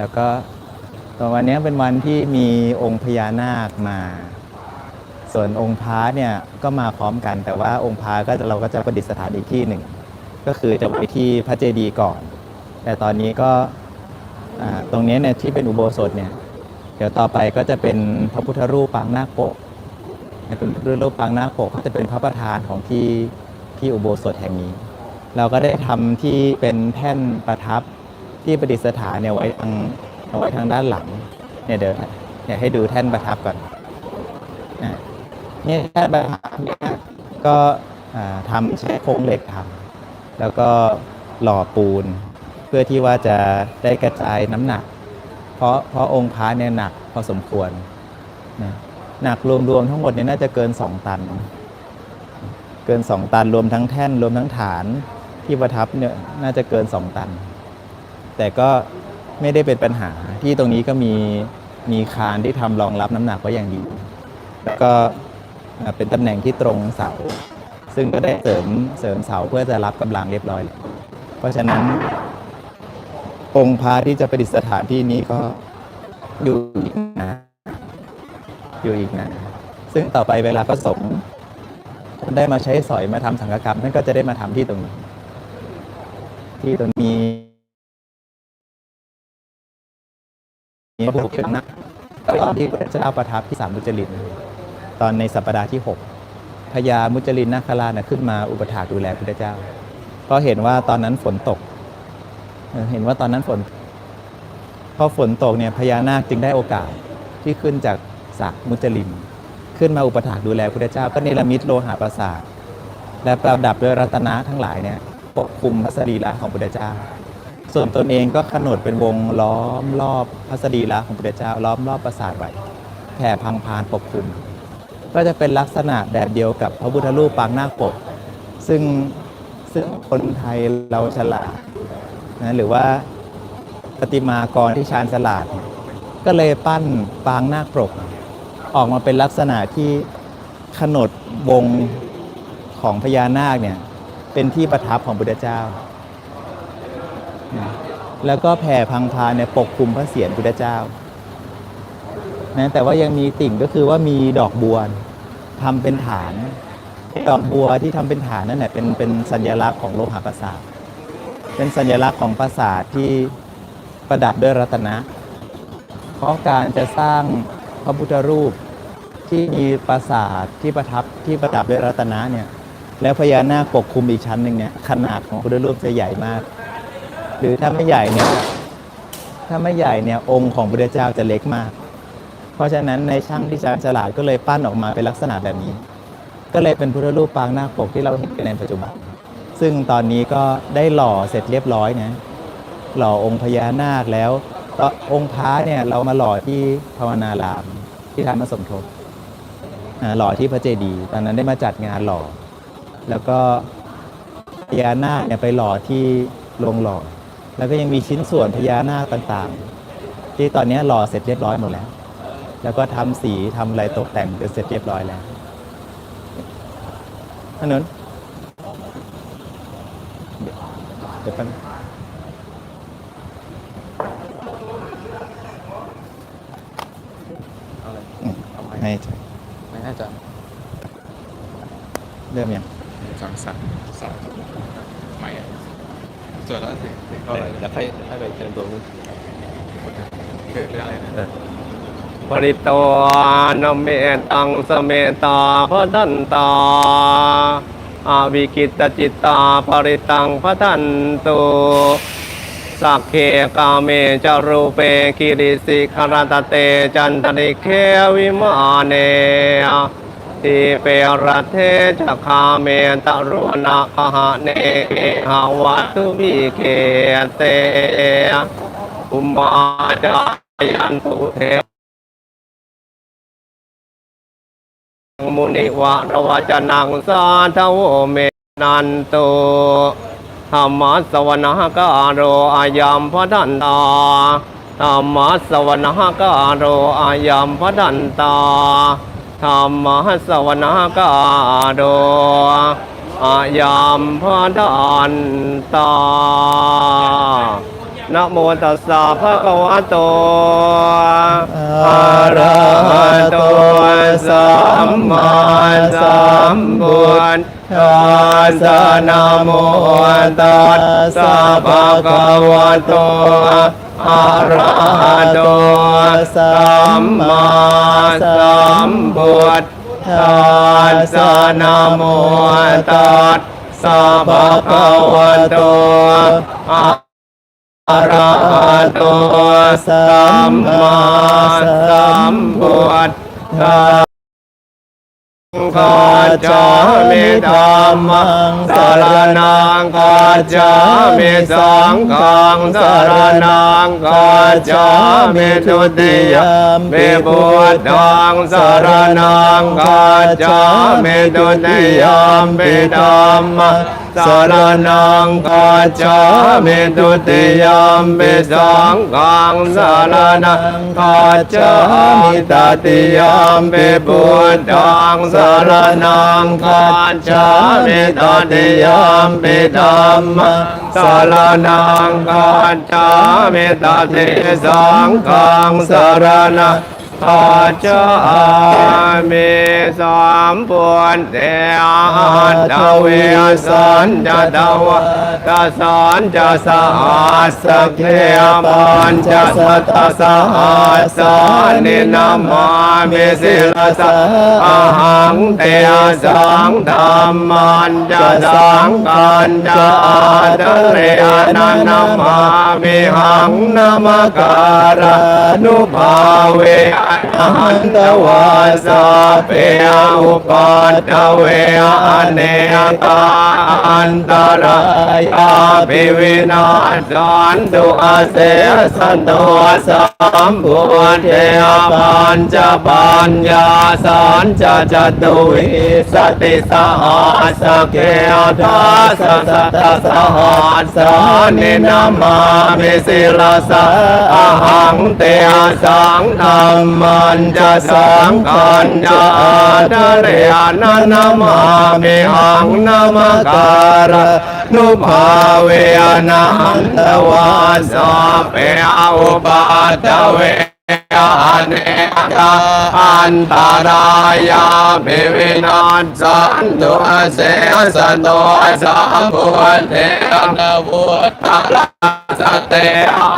แล้วก็ตอนวันนี้เป็นวันที่มีองค์พญานาคมา ส่วนองค์พระเนี่ยก็มาพร้อมกัน แต่ว่าองค์พระก็เราก็จะประดิษฐานอีกที่หนึ่ง ก็คือจะไปที่พระเจดีย์ก่อน แต่ตอนนี้ก็ตรงนี้เนี่ยที่เป็นอุโบสถเนี่ยเดี๋ยวต่อไปก็จะเป็นพระพุทธรูปปางนาคปกเป็นพระพุทธรูปปางนาคปกก็จะเป็นพระประธานของที่ที่อุโบสถแห่งนี้ เราก็ได้ทำที่เป็นแท่นประทับ ที่ประดิษฐานเนี่ยไว้ทางเอาไว้ทางด้านหลังเนี่ยเดี๋ยวเนี่ยให้ดูแท่นประทับก่อนนี่แท่นประทับเนี่ยก็ทำใช้โครงเหล็กทำแล้วก็หล่อปูน เพื่อที่ว่าจะได้กระจายน้ำหนัก เพราะเพราะองค์พระเนี่ยหนักพอสมควรนะหนักรวมๆทั้งหมดเนี่ยน่าจะเกิน 2 ตัน เกิน 2 ตันรวมทั้งแท่นรวมทั้งฐานที่ประทับเนี่ยน่าจะเกิน 2 ตัน แต่ก็ไม่ได้เป็นปัญหาที่ตรงนี้ก็มีมีคานที่ทำรองรับน้ำหนักไว้อย่างดี แล้วก็เป็นตำแหน่งที่ตรงเสา ซึ่งก็ได้เสริมเสริมเสาเพื่อจะรับกำลังเรียบร้อย เพราะฉะนั้น องค์พระที่จะประดิษฐานที่นี้ก็อยู่อีกนะอยู่อีกนะซึ่งต่อไปเวลาก็สงฆ์ได้มาใช้สอยมาทำสังฆกรรมท่นก็จะได้มาทำที่ตรงนี้ ที่ตรงนี้ มีพระพุทธนะตอนที่พระเจ้าประทับที่สามมุจลินตอนในสัปดาห์ที่หกพญามุจลินนาคราชนะขึ้นมาอุปถากดูแลพุทธเจ้า เพราะเห็นว่าตอนนั้นฝนตกเออเห็นว่าตอนนั้นฝนพอฝนตกเนี่ยพญานาคจึงได้โอกาสที่ขึ้นจากสระมุจลิน ขึ้นมาอุปถากดูแลพระเจ้า ก็เนรมิตโลหะประสาทและประดับด้วยรัตนะทั้งหลายเนี่ยปกคลุมพระสรีระของพระเจ้า ส่วนตนเองก็ขนดเป็นวงล้อมรอบพระสรีระของพระเจ้าล้อมรอบปราสาทไว้แผ่พังพานปกคลุม ก็จะเป็นลักษณะแบบเดียวกับพระพุทธรูปปางนาคปก ซึ่งซึ่งคนไทยเราฉลาดนะหรือว่าประติมากรที่ชาญฉลาด ก็เลยปั้นปางนาคปก ออกมาเป็นลักษณะที่ขนดวงของพญานาคเนี่ยเป็นที่ประทับของพุทธเจ้า นะแล้วก็แผ่พังพาเนี่ยปกคลุมพระเศียรพุทธเจ้านะแต่ว่ายังมีติ่งก็คือว่ามีดอกบัวทำเป็นฐาน ดอกบัวที่ทำเป็นฐานนั่นแหละเป็นเป็นสัญลักษณ์ของโลหะประสาทเป็นสัญลักษณ์ของปราสาทที่ประดับด้วยรัตนะ เพราะการจะสร้างพระพุทธรูปที่มีปราสาทที่ประทับที่ประดับด้วยรัตนะเนี่ยแล้วพญานาคปกคลุมอีกชั้นหนึ่งเนี่ยขนาดของพุทธรูปจะใหญ่มาก หรือถ้าไม่ใหญ่เนี่ยถ้าไม่ใหญ่เนี่ยองค์ของพระเจ้าจะเล็กมาก เพราะฉะนั้นในช่างที่ชาญฉลาดก็เลยปั้นออกมาเป็นลักษณะแบบนี้ ก็เลยเป็นพุทธรูปปางนาคปกที่เราเห็นกันในปัจจุบัน ซึ่งตอนนี้ก็ได้หล่อเสร็จเรียบร้อยนะหล่อองค์พญานาคแล้วก็องค์พระเนี่ยเรามาหล่อที่ภาวนารามที่ทานมาสมทบหล่อที่พระเจดีย์ตอนนั้นได้มาจัดงานหล่อ แล้วก็พญานาคเนี่ยไปหล่อที่โรงหล่อ แล้วก็ยังมีชิ้นส่วนพญานาคต่างๆ ที่ตอนนี้หล่อเสร็จเรียบร้อยหมดแล้ว แล้วก็ทำสีทำอะไรตกแต่งจนเสร็จเรียบร้อยแล้วอันนั้นเดี๋ยวแป๊บนึงอืมให้ใช่ไม่น่าจะเริ่มยังสองสัตว์สามไม่อะ ส่วนแล้วสิเท่าไหร่แล้วค่อยค่อยไปเชิญตัวมึงเกิดเรื่องอะไรนะเออปริตวานเมตังสเมตาพระทันตาอาวิกิตจิตตาปริตังพระทันตุสักเคกาเมจารูเปกิริสิคารตเตจันตริเควิมาเน ทีเปรเทจคาเมตรุณะคหะเนหาวัตุวิเคเตอุมาจายันตุเทมุนิวะรวจนังสาธโวเมนันโตธรรมสวนกาโรอายัมพทันตาธรรมสวนกาโรอายัมพทันตา ธรรมสวนากาโรอายัมพทันตานะโมตัสสะภะคะวะโตอะระหะโตสัมมาสัมพุทธัสสะนะโมตัสสะภะคะวะโต อะระหะโตสัมมาสัมพุทธัสสะนะโมตัสสะภะคะวะโตอะระหะโตสัมมาสัมพุทธัส กัจจามิธรรมังสารนังกัจจามิสังฆังสารนังกัจจามิทุติยมปิพุทธังสารนังกัจจามิทุติยมิธรรมัง สารนังกัจจามิทุติยมปิสังฆังสารนังกัจจามิตติยมปิพุทธังสารนังกัจจามิตติยมปิธัมมังสารนังกัจจามิตติสังฆังสารนัง ปัจจามิสัมพุทธะตเวสันจะตวะตะสันจะสหัสเกปัญจะสัตตสหัสสานินามามิสิลสะอาหังเตสังธรรมันจะสังกันจะอาตเรนะนามามิหังนามการานุภาเวอันตวาสาเปอุปัตตเวอเนกาอันตรายอาภิวินาสันตุอาเสสันตุสัมพุทเทปัญจปัญญาสันจจตุวิสติสหัสเกทัสสะตสหัสานินามามิสิลสะอาหังเตสังธรรมนจะสังกันจะอาทะเรนะนามาเมหังนามการะนุภาเวนะหันตวาสาเปอุปาตเว เนกาอันตรายาภิวินาศสันตุเสสันตุสัมพุทเทนะพุทธะสเต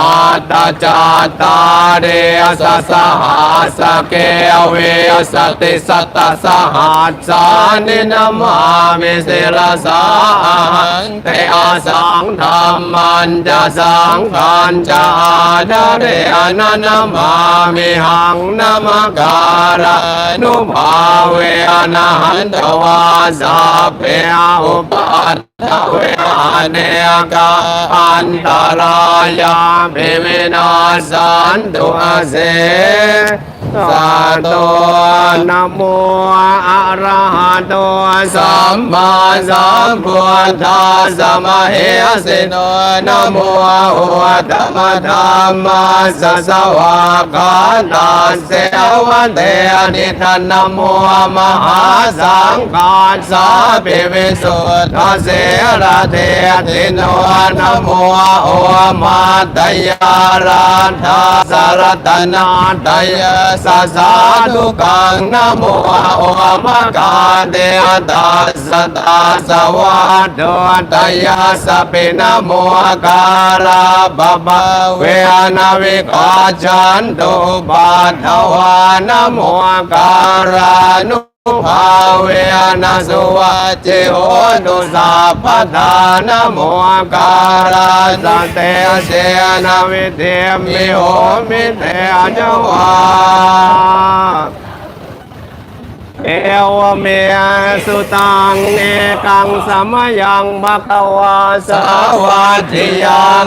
อาตจาตาเรสสหัสเกเวสติสัตสหัสสานินามามิสิรสาหังเตอาสังธรรมันจะสังขันจะอาดเรอนันนามามิหังนามการะนุภาเวนะหันตวาสาเปอุปัตตเวอเนกาอันตรายาภิวินาสันตุอาเส สาธุนะโมอะระหะโตสัมมาสัมพุทธัสสะมะเหสิโนนะโมอุตตมะธัมมาสสวะกาตาเสวันเตอนิทันนะโมมหาสังฆาสาปิวิสุทธเสระเทติโนนะโมโอมาตยาราธาสารตนาตยสสสาธุกังนะโมโอมะกาเดตาสตาสวัสดตยาสปินะโมการาบะบะเวนาวิกาจันโตบาทวานะโมการานุ ภาเวนะสุวัจเจโหตุสัพพทานโมการาสันเตเสนาวิเทมิโหมิเตอจวาเอวเมสุตังเนกังสมยังภะคะวาสาวัตถิยัง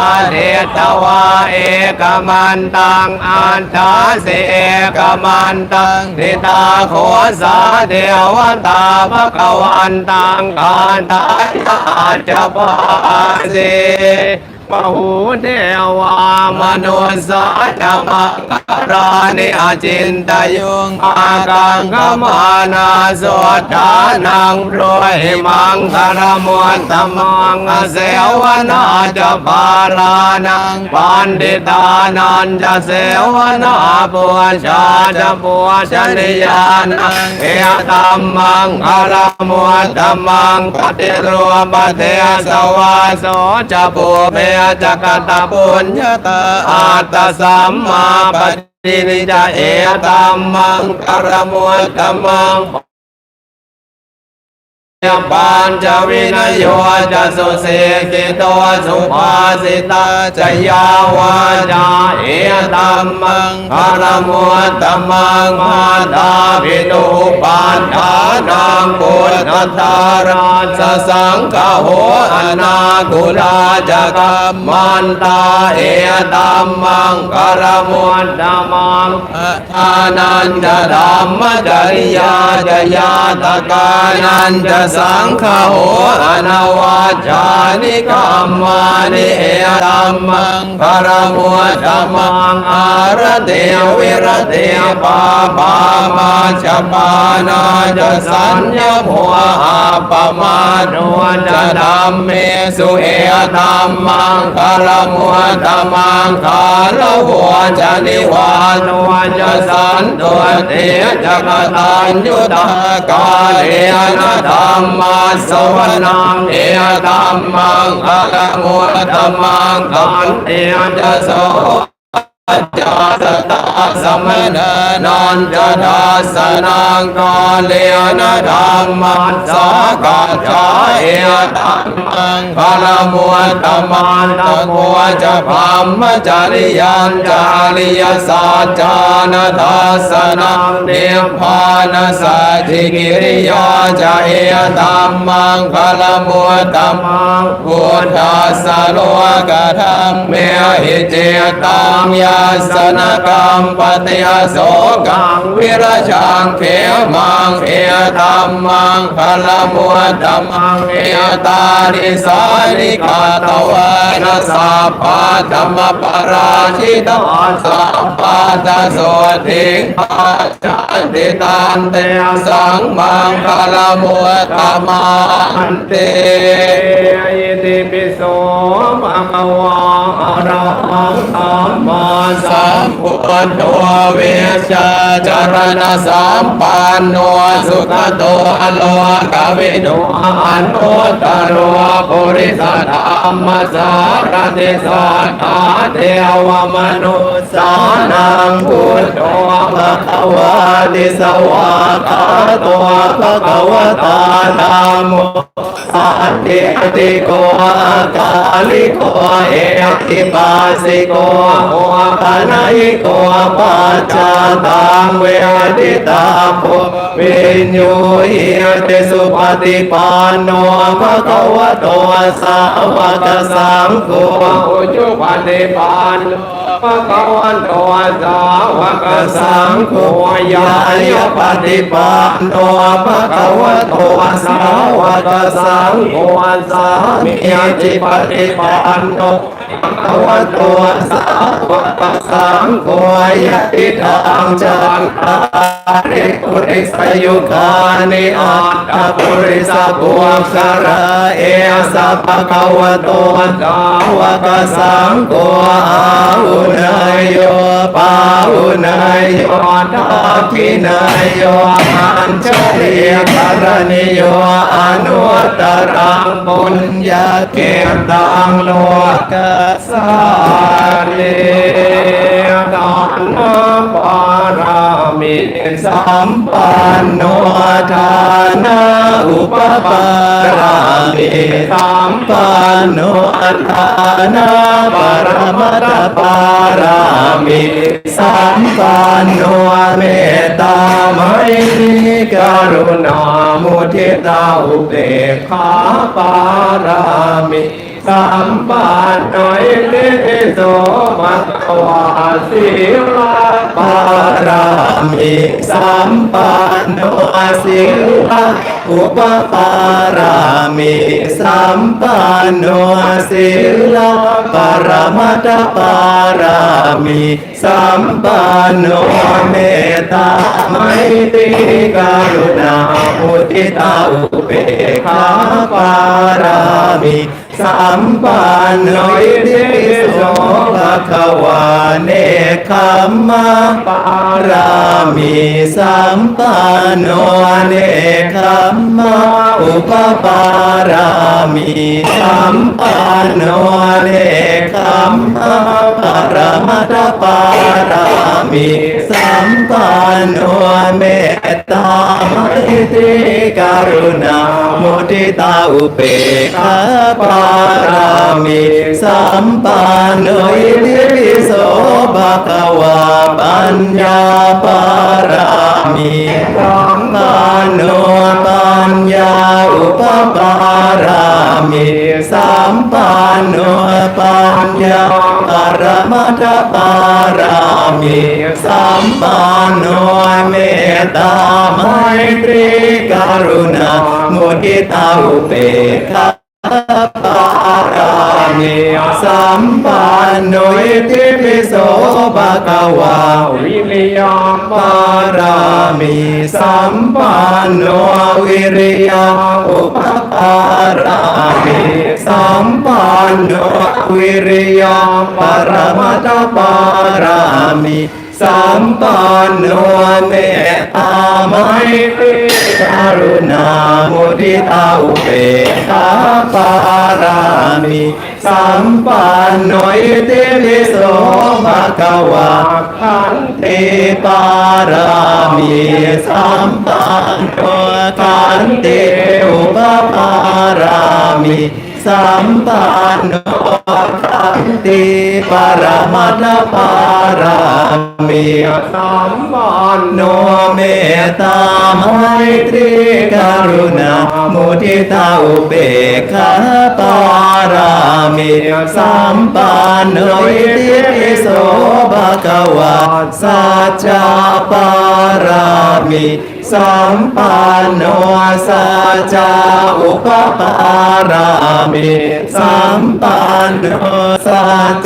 เมอาตโพอัญญตราเทตวาเกวรกาปังเจตวันนังโคภาเสตวายานภะวะเอกมันตังอภิวาเดตวาเอกมันตังอันทาเสเอกมันตังทิตาโคสาเทวันตาภะกวันตังกาตายาจะปาเส มหูเทวามนุสาธรรมการานิอาจินตยุงอากังขมานาสวดานังรวยมังคารมวนตมังเสวนาจะปารานังปันติตานันจะเสวนาปัวชาจะปัวชนิยานังเอตัมมังคารมวนตมังปฏิรูปเทสวาโสจะปูเมจักตาปุญญาตาอัตสัมมาปฏินิจเอตัมมังกรมวนตมัง ยปานจะวินโยจะสุเสกิโตสุภาสิตาจะยาวาจาเอตัมมังคารมุตตมังมาตาภินุปานฐานังปุตตาราสสังฆโหอนาคุลาจะกัมมันตาเอตัมมังคารมุตตมังทานันจะธรรมจริยาจะยาตกานันจะสังฆโหอนาวาจานิกรรมานิเอตัมมังคารมุตตมังอารเตวิรเตปาปามาจปานาจสัญญาผัวอาปมาโนจะธรรมเมสุเอตัมมังคารมุตตมังคารหัวจะนิวานวจะสันตัวเตจะกตัญยุตกาเลนะธรรมมมาสวนังเอตัมมังคารมุตตมังกันเอจะโส จาสตาสมณนันจะดาสนังกาเลนะธรรมัสสากัจจาเอตัมมังคารมุตตมันตะโกจะพัมมจาริยันจาริยสัจจานทัสสนังเดียพานสัจิกิริยาจะเอตัมมังคารมุตตมังพุทธัสโลกธรรมเมหิเจตังยาสนกรรมปฏิยโสกังวิรชังเขมังเอตัมมังคารมุตตมังเอตานิสานิกาตวานะสัพพะธรรมปราชิตวสัพพะตโสทิงอาจารติตันเตสังมังคารมุตมันเตยิติปิโสภะคะวะอะระหังสัมมาสัมพุทโธเวชาจารณะสัมปันโนสุขโตอโลกวิโนอันโอตโรปุริสธรรมสารติสัทธาเทวมนุสานังพุทโธภะคะวะติสวะคาโตภะคะวะตาธัมโมสันติติโกอาคาลิโกเอติปัสสิโกโอปนายโกปัจจตังเวทิตาโพวิญโยหิเตสุปฏิปันโนภะคะวะโตสาวกสังโฆอุจุปฏิปันโน ภะคะวะโตสาวกสังโฆยายปฏิปันโนภะคะวะโตสาวกสังโฆสามิจิปฏิปันโนภะคะวะโตสาวกสังโฆยะติทังจันทาริปุริสยุคานิอัตตปุริสภวสระเอสัพพะคะวะโตสาวกสังโฆอาหุนายโยปาหุนายโยทัพพินายโยอัญชลีกรณิโยอนุตตรังปุญญาเกตังโลกสาเนดานปารามิสัมปันโนทานาอุปปารามิสัมปันโนทานาปรมัตปารามิสัมปันโนเมตตาไมตรีกรุณามุทิตาอุเบกขาปารามิ สัมปันโนอิติโสภะคะวะสีลาปารามิสัมปันโนสิลปะอุปปารามิสัมปันโนสิลปรมัตปารามิสัมปันโนเมตตาไมตรีกรุณามุทิตาอุเบกขาปารามิ สัมปันโนอิติปิโสภะคะวะเนคขมมะปารามิสัมปันโนเนคขมมะอุปปารามิสัมปันโนเนคขมมะปรมัตถปารามิสัมปันโนเมตตามติกรุณามุทิตาอุเบกขาปารามิสัมปันโนอิติปิโสภะคะวะปัญญาปารามิสัมปันโนปัญญาอุปปารามิสัมปันโนปัญญาปรมัตถปารามิสัมปันโนเมตตาไมตรีกรุณามุทิตาอุเบกขา มิสัมปันโนยทิพิโสภะกวะวิริยมปารามิสัมปันโนวิริยอุปปารามิสัมปันโนวิริยปรมัตถปารามิ สัมปันโนเมตตาไมตรีกรุณามุทิตาอุเบกขาปารามิสัมปันโนอิติปิโสภะคะวะขันเทปารามิสัมปันโนขันติอุปปารามิ สัมปันโนขันติปรมัตถปารามิสัมปันโนเมตตาไมตรีกรุณามุทิตาอุเบกขาปารามิสัมปันโนอิติปิโสภะคะวะสัจจปารามิ สัมปันโนสัจจาอุปปารามิสัมปันโนสัจ